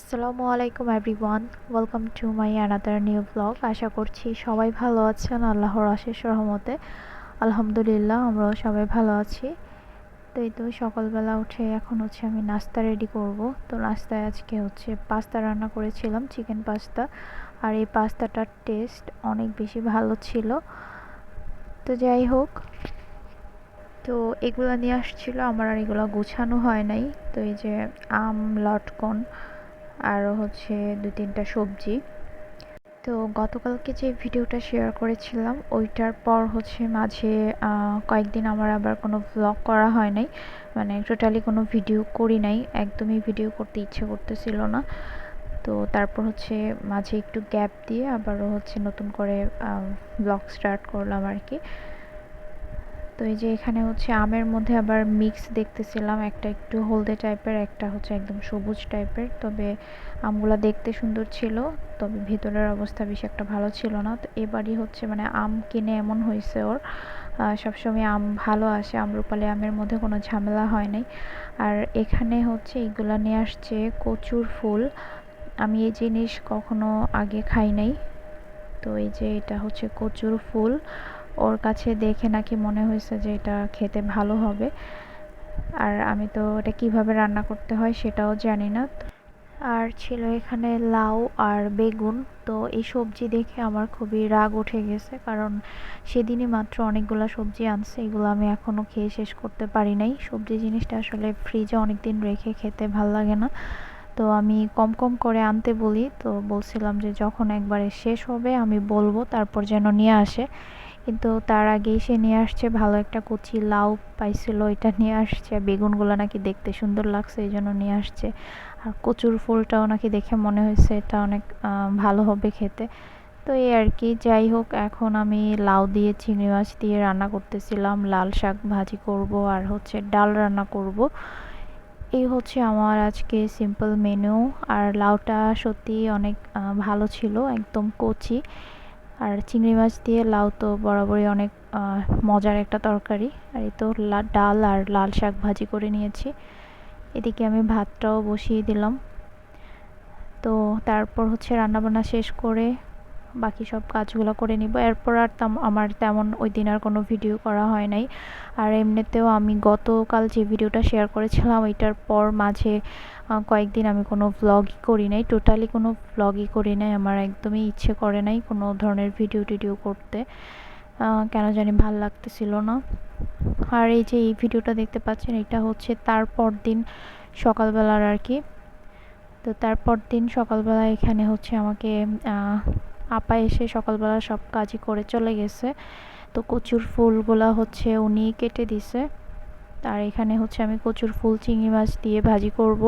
আসসালামু আলাইকুম everyone. Welcome to my another new blog আশা করছি সবাই ভালো আছেন, আল্লাহর অশেষ রহমতে। আলহামদুলিল্লাহ, আমরাও সবাই ভালো আছি। তো এই তো সকালবেলা উঠে এখন হচ্ছে আমি নাস্তা রেডি করব। তো নাস্তায় আজকে হচ্ছে পাস্তা রান্না করেছিলাম চিকেন পাস্তা আর এই পাস্তাটার টেস্ট অনেক বেশি ভালো ছিল। তো যাই হোক, তো এগুলো নিয়ে আসছিল, আমার আর এগুলো গোছানো হয় নাই। তো এই যে আম, লটকন আরও হচ্ছে দু তিনটা সবজি। তো গতকালকে যে ভিডিওটা শেয়ার করেছিলাম, ওইটার পর হচ্ছে মাঝে কয়েকদিন আমার আবার কোনো ব্লগ করা হয় নাই। মানে টোটালি কোনো ভিডিও করি নাই, একদমই ভিডিও করতে ইচ্ছে করতেছিল না। তো তারপর হচ্ছে মাঝে একটু গ্যাপ দিয়ে আবারও হচ্ছে নতুন করে ব্লগ স্টার্ট করলাম আর কি। তো এই যে এখানে হচ্ছে আমের মধ্যে আবার মিক্স দেখতেছিলাম, একটা একটু হলদে টাইপের একটা হচ্ছে একদম সবুজ টাইপের তবে আমগুলো দেখতে সুন্দর ছিল, তবে ভিতরের অবস্থা বেশি একটা ভালো ছিল না। তো এবারই হচ্ছে মানে আম কিনে এমন হয়েছে ওর সবসময় আম ভালো আসে, আমরুপালি আমের মধ্যে কোনো ঝামেলা হয় নাই। আর এখানে হচ্ছে এইগুলা নিয়ে আসছে কচুর ফুল। আমি এই জিনিস কখনো আগে খাই নাই। তো এই যে এটা হচ্ছে কচুর ফুল। ওর কাছে দেখে নাকি মনে হয়েছে যে এটা খেতে ভালো হবে। আর আমি তো এটা কীভাবে রান্না করতে হয় সেটাও জানি না। আর ছিল এখানে লাউ আর বেগুন। তো এই সবজি দেখে আমার খুবই রাগ উঠে গেছে। কারণ সেদিনই মাত্র অনেকগুলো সবজি আনছে, এগুলো আমি এখনও খেয়ে শেষ করতে পারি নাই। সবজি জিনিসটা আসলে ফ্রিজে অনেক দিন রেখে খেতে ভালো লাগে না। তো আমি কম কম করে আনতে বলি। তো বলছিলাম যে যখন একবারে শেষ হবে আমি বলব, তারপর যেন নিয়ে আসে। কিন্তু তার আগেই সে নিয়ে আসছে ভালো একটা কচি লাউ পাইছিল, এটা নিয়ে আসছে। বেগুনগুলো নাকি দেখতে সুন্দর লাগছে, এই জন্য নিয়ে আসছে। আর কচুর ফুলটাও নাকি দেখে মনে হয়েছে এটা অনেক ভালো হবে খেতে। তো এই আর কি, যাই হোক, এখন আমি লাউ দিয়ে চিংড়ি মাছ দিয়ে রান্না করতেছিলাম। লাল শাক ভাজি করব আর হচ্ছে ডাল রান্না করব। এই হচ্ছে আমার আজকে সিম্পল মেনু আর লাউটা সত্যি অনেক ভালো ছিল, একদম কচি। আর চিংড়ি মাছ দিয়ে লাউ তো বরাবরই অনেক মজার একটা তরকারি। আর এই তো ডাল আর লাল শাক ভাজি করে নিয়েছি। এদিকে আমি ভাতটাও বসিয়ে দিলাম। তো তারপর হচ্ছে রান্নাবান্না শেষ করে বাকি সব কাজগুলো করে নিব। এরপর আর আমার তেমন ওই দিন আর কোনো ভিডিও করা হয় নাই। আর এমনিতেও আমি গতকাল যে ভিডিওটা শেয়ার করেছিলাম, ওইটার পর মাঝে কয়েকদিন আমি কোনো ভ্লগই করি নাই। টোটালি কোনো ভ্লগই করি নাই। আমার একদমই ইচ্ছে করে নাই কোনো ধরনের ভিডিও টিডিও করতে। কেন জানি ভালো লাগতেছিল না। আর এই যে এই ভিডিওটা দেখতে পাচ্ছেন, এটা হচ্ছে তারপর দিন সকালবেলার আর কি। তো তারপর দিন সকালবেলা এখানে হচ্ছে আমাকে আপা এসে সকালবেলা সব কাজই করে চলে গেছে। তো কচুর ফুলগুলা হচ্ছে উনি কেটে দিছে। আর এখানে হচ্ছে আমি কচুর ফুল, চিংড়ি মাছ দিয়ে ভাজি করব।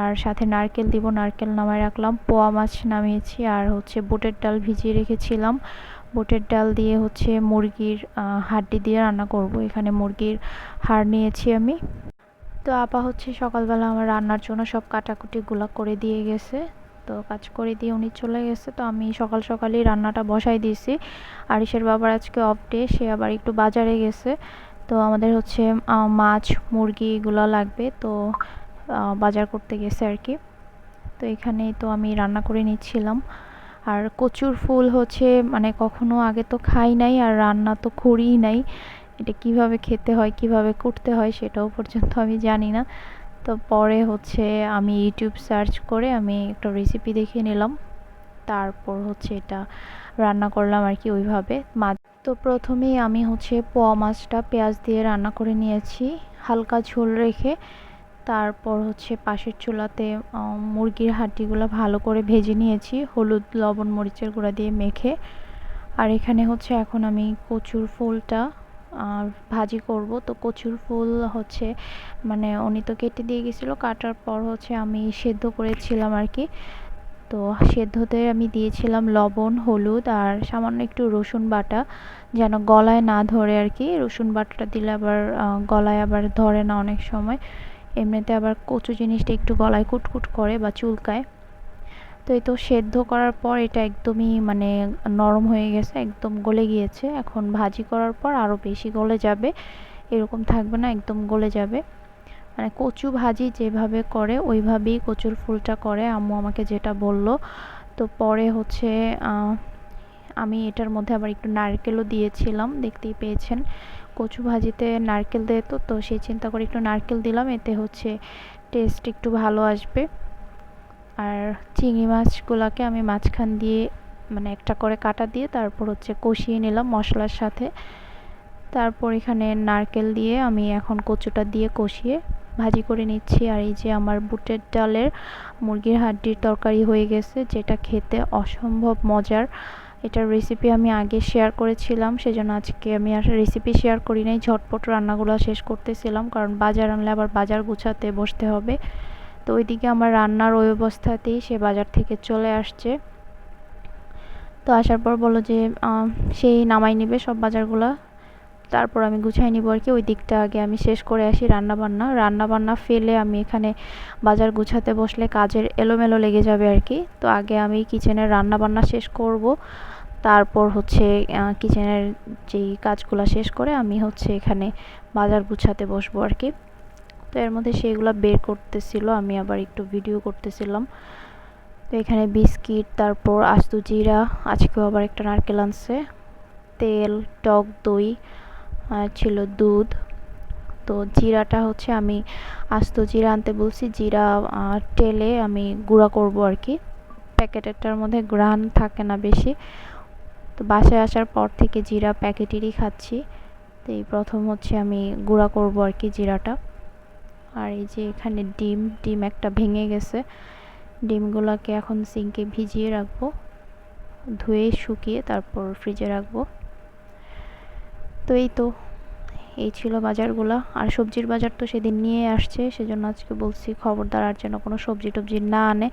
আর সাথে নারকেল দিব, নারকেল নামায় রাখলাম, পোয়া মাছ নামিয়েছি। আর হচ্ছে বুটের ডাল ভিজিয়ে রেখেছিলাম। বুটের ডাল দিয়ে হচ্ছে মুরগির হাড্ডি দিয়ে রান্না করব। এখানে মুরগির হাড় নিয়েছি আমি। তো আপা হচ্ছে সকালবেলা আমার রান্নার জন্য সব কাটাকুটিগুলো করে দিয়ে গেছে। তো কাজ করে দিয়ে উনি চলে গেছে। তো আমি সকাল সকালই রান্নাটা বসাই দিয়েছি। আরিসের বাবার আজকে অফ ডে সে আবার একটু বাজারে গেছে। তো আমাদের হচ্ছে মাছ, মুরগি এগুলো লাগবে। তো বাজার করতে গেছে আর কি। তো এখানে তো আমি রান্না করে নিচ্ছিলাম। আর কচুর ফুল হচ্ছে মানে কখনো আগে তো খাই নাই, আর রান্না তো করিই নাই। এটা কীভাবে খেতে হয়, কীভাবে করতে হয়, সেটাও পর্যন্ত আমি জানি না। তো পরে হচ্ছে আমি ইউটিউব সার্চ করে আমি একটা রেসিপি দেখে নিলাম। তারপর হচ্ছে এটা রান্না করলাম আর কি ওইভাবে। মাছ তো প্রথমেই আমি হচ্ছে পোয়া মাছটা পেঁয়াজ দিয়ে রান্না করে নিয়েছি, হালকা ঝোল রেখে। তারপর হচ্ছে পাশের চুলাতে মুরগির হাড্ডিগুলো ভালো করে ভেজে নিয়েছি, হলুদ, লবণ, মরিচের গুঁড়া দিয়ে মেখে। আর এখানে হচ্ছে এখন আমি কচুর ফুলটা ভাজি করব। তো কচুর ফুল হচ্ছে মানে উনি তো কেটে দিয়ে গেছিল, কাটার পর হচ্ছে আমি সেদ্ধ করেছিলাম আর কি। তো সেদ্ধতে আমি দিয়েছিলাম লবণ, হলুদ আর সামান্য একটু রসুন বাটা, যেন গলায় না ধরে আর কি। রসুন বাটাটা দিলে আবার গলায় আবার ধরে না অনেক সময়। এমনিতে আবার কচু জিনিসটা একটু গলায় কুটকুট করে বা চুলকায়। তো এই তো সেদ্ধ করার পর এটা একদমই মানে নরম হয়ে গেছে, একদম গলে গিয়েছে। এখন ভাজি করার পর আরও বেশি গলে যাবে, এরকম থাকবে না, একদম গলে যাবে। মানে কচু ভাজি যেভাবে করে, ওইভাবেই কচুর ফুলটা করে। আম্মু আমাকে যেটা বলল, তো পরে হচ্ছে আমি এটার মধ্যে আবার একটু নারকেলও দিয়েছিলাম, দেখতেই পেয়েছেন। কচু ভাজিতে নারকেল দেয় তো তো সেই চিন্তা করে একটু নারকেল দিলাম, এতে হচ্ছে টেস্ট একটু ভালো আসবে। আর চিংড়ি মাছগুলোকে আমি মাঝখান দিয়ে মানে একটা করে কাটা দিয়ে তারপর হচ্ছে কষিয়ে নিলাম মশলার সাথে। তারপর এখানে নারকেল দিয়ে আমি এখন কচুটা দিয়ে কষিয়ে ভাজি করে নিচ্ছি। আর এই যে আমার বুটের ডালের মুরগির হাড্ডির তরকারি হয়ে গেছে, যেটা খেতে অসম্ভব মজার। এটার রেসিপি আমি আগে শেয়ার করেছিলাম, সেজন্য আজকে আমি আর রেসিপি শেয়ার করি নাই। ঝটপট রান্নাগুলো শেষ করতেছিলাম, কারণ বাজার আনলে আবার বাজার গুছাতে বসতে হবে। তো ওইদিকে আমার রান্নার ওই অবস্থাতেই সে বাজার থেকে চলে আসছে। তো আসার পর বলো যে সেই নামাই নিবে সব বাজারগুলো। তারপর আমি গুছাই নিব আর কি। ওই দিকটা আগে আমি শেষ করে আসি রান্না বান্না রান্না বান্না ফেলে আমি এখানে বাজার গুছাতে বসলে কাজের এলোমেলো লেগে যাবে আর কি। তো আগে আমি কিচেনের রান্না বান্না শেষ করব। তারপর হচ্ছে কিচেনের যেই কাজগুলো শেষ করে আমি হচ্ছে এখানে বাজার গুছাতে বসবো আর কি। তো এর মধ্যে সেইগুলো বের করতেছিল, আমি আবার একটু ভিডিও করতেছিলাম। তো এখানে বিস্কিট, তারপর আস্তু জিরা, আজকেও আবার একটা নারকেল আনছে। তেল, টক দই ছিল দুধ। তো জিরাটা হচ্ছে আমি আস্ত জিরা আনতে বলছি, জিরা টেলে আমি গুঁড়া করব আর কি প্যাকেটেরটার মধ্যে গ্রান থাকে না বেশি। তো বাসায় আসার পর থেকে জিরা প্যাকেটেরই খাচ্ছি। তো এই প্রথম হচ্ছে আমি গুঁড়া করব আর কি জিরাটা। আর এই যে এখানে ডিম ডিম একটা ভেঙে গেছে। ডিমগুলোকে এখন সিঙ্কে ভিজিয়ে রাখব, ধুয়ে শুকিয়ে তারপর ফ্রিজে রাখব। তো এই তো, এই ছিল বাজারগুলো। আর সবজির বাজার তো সেদিন নিয়ে আসছে, সেজন্য আজকে বলছি খবরদার আর যেন কোনো সবজি টবজি না আনে।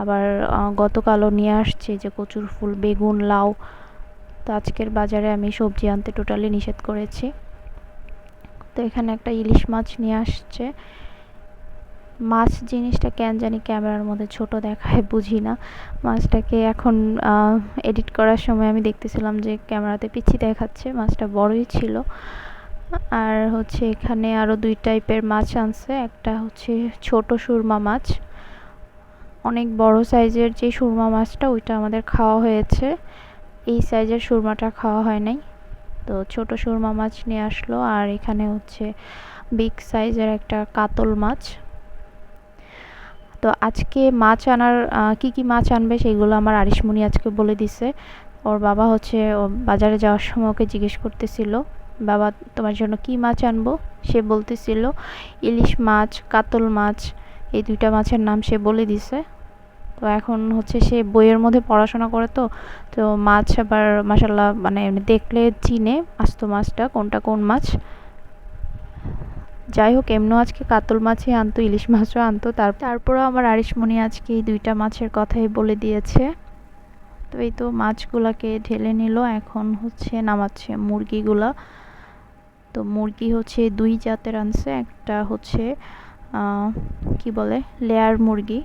আবার গতকালও নিয়ে আসছে যে কচুর ফুল, বেগুন, লাউ। তো আজকের বাজারে আমি সবজি আনতে টোটালি নিষেধ করেছি। তো এখানে একটা ইলিশ মাছ নিয়ে আসছে। মাছ জিনিসটা কেন জানি ক্যামেরার মধ্যে ছোট দেখায়, বুঝি না। মাছটাকে এখন এডিট করার সময় আমি দেখতেছিলাম যে ক্যামেরাতে পিচ্ছি দেখাচ্ছে, মাছটা বড়ই ছিল। আর হচ্ছে এখানে আরও দুই টাইপের মাছ আনছে, একটা হচ্ছে ছোট সুরমা মাছ। অনেক বড় সাইজের যে সুরমা মাছটা, ওইটা আমাদের খাওয়া হয়েছে। এই সাইজের সুরমাটা খাওয়া হয় নাই। তো ছোট সুরমা মাছ নিয়ে আসলো। আর এখানে হচ্ছে বিগ সাইজের একটা কাতল মাছ। তো আজকে মাছ আনার কি কি মাছ আনবে সেইগুলো আমার আরিশমণি আজকে বলে দিছে। ওর বাবা হচ্ছে বাজারে যাওয়ার সময় ওকে জিজ্ঞেস করতেছিল, বাবা, তোমার জন্য কি মাছ আনব? সে বলতেছিল, ইলিশ মাছ, কাতল মাছ। এই দুইটা মাছের নাম সে বলে দিছে। তো এখন হচ্ছে সে বইয়ের মধ্যে পড়াশোনা করে তো তো মাছ আবার মাসাল্লাহ মানে দেখলে চিনে আস্ত মাছটা কোনটা কোন মাছ। যাই হোক, এমনও আজকে কাতল মাছই আনতো, ইলিশ মাছও আনতো, তার তারপরেও আমার আরিশমণি আজকে এই দুইটা মাছের কথাই বলে দিয়েছে। তো এই তো মাছগুলাকে ঢেলে নিল, এখন হচ্ছে নামাচ্ছে মুরগিগুলা। তো মুরগি হচ্ছে দুই জাতের আনছে, একটা হচ্ছে কি বলে, লেয়ার মুরগি।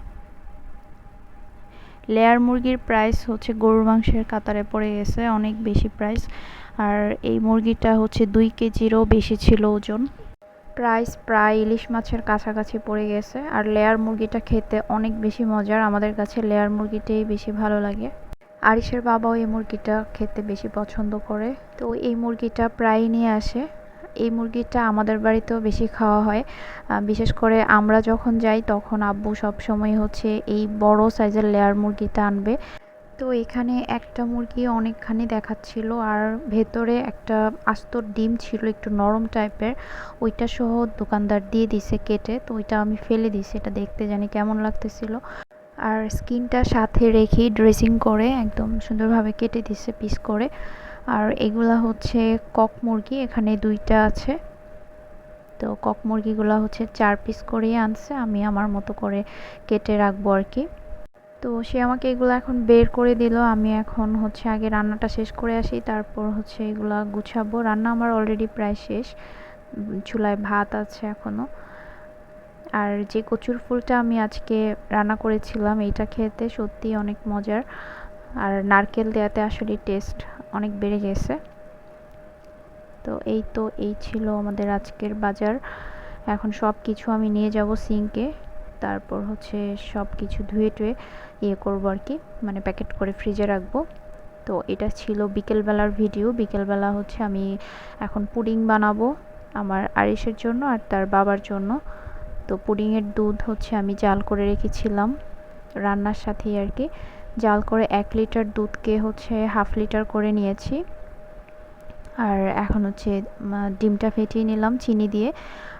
লেয়ার মুরগির প্রাইস হচ্ছে গরুর মাংসের কাতারে পড়ে গেছে, অনেক বেশি প্রাইস আর এই মুরগিটা হচ্ছে দুই কেজিরও বেশি ছিল ওজন। প্রাইস প্রায় ইলিশ মাছের কাছাকাছি পড়ে গেছে। আর লেয়ার মুরগিটা খেতে অনেক বেশি মজার, আমাদের কাছে লেয়ার মুরগিটাই বেশি ভালো লাগে। আরিসের বাবাও এই মুরগিটা খেতে বেশি পছন্দ করে। তো এই মুরগিটা প্রায় নিয়ে আসে। এই মুরগিটা আমাদের বাড়িতেও বেশি খাওয়া হয়। বিশেষ করে আমরা যখন যাই তখন আব্বু সব সময় হচ্ছে এই বড় সাইজের লেয়ার মুরগিটা আনবে। তো এখানে একটা মুরগি অনেকখানি দেখাচ্ছিল আর ভেতরে একটা আস্ত ডিম ছিল একটু নরম টাইপের। ওইটা সহ দোকানদার দিয়ে দিছে কেটে, তো ওইটা আমি ফেলে দিছি এটা দেখতে জানি কেমন লাগতেছিল। আর স্কিনটা সাথে রেখেই ড্রেসিং করে একদম সুন্দরভাবে কেটে দিছে পিস করে। আর এগুলা হচ্ছে কক মুরগি, এখানে দুইটা আছে। তো কক মুরগিগুলো হচ্ছে চার পিস করেই আনছে, আমি আমার মতো করে কেটে রাখব আর কি। তো সে আমাকে এগুলো এখন বের করে দিল, আমি এখন হচ্ছে আগে রান্নাটা শেষ করে আসি, তারপর হচ্ছে এগুলা গুছাবো। রান্না আমার অলরেডি প্রায় শেষ চুলায় ভাত আছে এখনও আর যে কচুর ফুলটা আমি আজকে রান্না করেছিলাম, এইটা খেতে সত্যি অনেক মজার। আর নারকেল দেওয়াতে আসলে টেস্ট অনেক বেড়ে গেছে। তো এই তো, এই ছিল আমাদের আজকের বাজার। এখন সব কিছু আমি নিয়ে যাব সিঙ্কে তারপর হচ্ছে সব কিছু ধুয়ে টুয়ে ইয়ে করব আর কি মানে প্যাকেট করে ফ্রিজে রাখব। তো এটা ছিল বিকেলবেলার ভিডিও বিকেলবেলা হচ্ছে আমি এখন পুডিং বানাবো আমার আরিসের জন্য আর তার বাবার জন্য। তো পুডিংয়ের দুধ হচ্ছে আমি জাল করে রেখেছিলাম রান্নার সাথেই আর কি। জাল করে এক লিটার দুধকে হচ্ছে হাফ লিটার করে নিয়েছি। আর এখন হচ্ছে ডিমটা ফেটিয়ে নিলাম চিনি দিয়ে।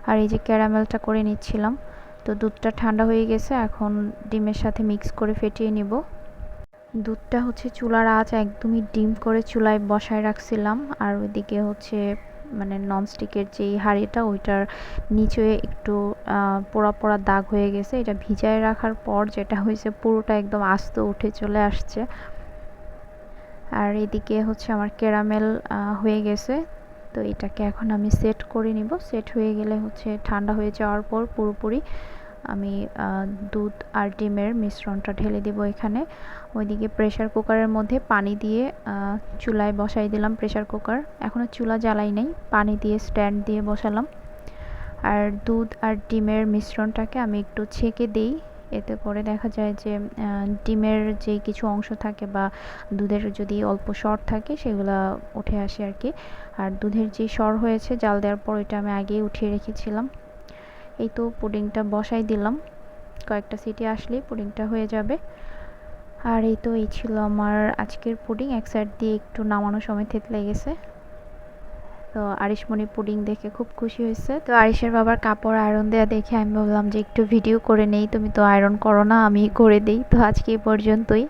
আর এই যে ক্যারামেলটা করে নিচ্ছিলাম, তো দুধটা ঠান্ডা হয়ে গেছে, এখন ডিমের সাথে মিক্স করে ফেটিয়ে নিব। দুধটা হচ্ছে চুলার আঁচ একদমই ডিম করে চুলায় বসায় রাখছিলাম, আর ওইদিকে হচ্ছে মানে ননস্টিকের যেই হাঁড়িটা, ওইটার নিচে একটু পোড়া পোড়া দাগ হয়ে গেছে। এটা ভিজায় রাখার পর যেটা হয়েছে, পুরোটা একদম আস্ত উঠে চলে আসছে। আর এদিকে হচ্ছে আমার ক্যারামেল হয়ে গেছে। তো এটাকে এখন আমি সেট করে নিব। সেট হয়ে গেলে হচ্ছে ঠান্ডা হয়ে যাওয়ার পর পুরোপুরি আমি দুধ আর ডিমের মিশ্রণটা ঢেলে দেব এখানে। ওইদিকে প্রেশার কুকারের মধ্যে পানি দিয়ে চুলায় বসাই দিলাম প্রেশার কুকার এখনও চুলা জ্বালাই নেই, পানি দিয়ে স্ট্যান্ড দিয়ে বসালাম। আর দুধ আর ডিমের মিশ্রণটাকে আমি একটু ছেঁকে দিই। এতে করে দেখা যায় যে ডিমের যে কিছু অংশ থাকে বা দুধের যদি অল্প সর থাকে, সেগুলো উঠে আসে আর কি। আর দুধের যে সর হয়েছে জাল দেওয়ার পর এটা আমি আগেই উঠিয়ে রেখেছিলাম। এই তো পুডিংটা বসাই দিলাম। কয়েকটা সিটি আসলেই পুডিংটা হয়ে যাবে। আর এই তো এই ছিল আমার আজকের পুডিং। এক সাইড দিয়ে একটু নামানোর সময় থেতলে গেছে। তো আরিশমণি পুডিং দেখে খুব খুশি হয়েছে। তো আরিশের বাবার কাপড় আয়রন দেওয়া দেখে আমি ভাবলাম যে একটু ভিডিও করে নেই। তুমি তো আয়রন করো না আমি করে দিই। তো আজকে এই পর্যন্তই।